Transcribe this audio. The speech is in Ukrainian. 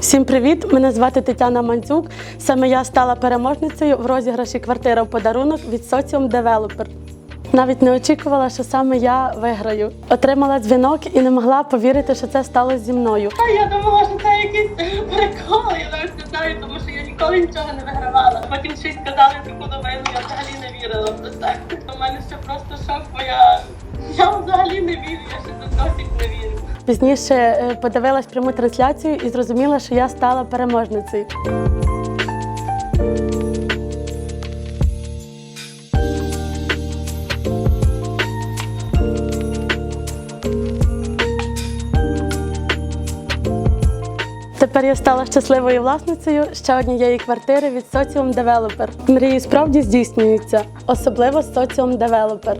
Всім привіт! Мене звати Тетяна Мандзюк. Саме я стала переможницею в розіграші квартира в подарунок від Соціум Девелопер. Навіть не очікувала, що саме я виграю. Отримала дзвінок і не могла повірити, що це сталося зі мною. Я думала, що це якийсь прикол, я навіть не знаю, тому що я ніколи нічого не вигравала. Потім й сказали таку новину, я взагалі не вірила в це. У мене ще просто шок, бо я, я взагалі не вірю, я ще досі. Пізніше е, подивилась пряму трансляцію і зрозуміла, що я стала переможницею. Тепер я стала щасливою власницею ще однієї квартири від Соціум Девелопер. Мрії справді здійснюються, особливо Соціум Девелопер.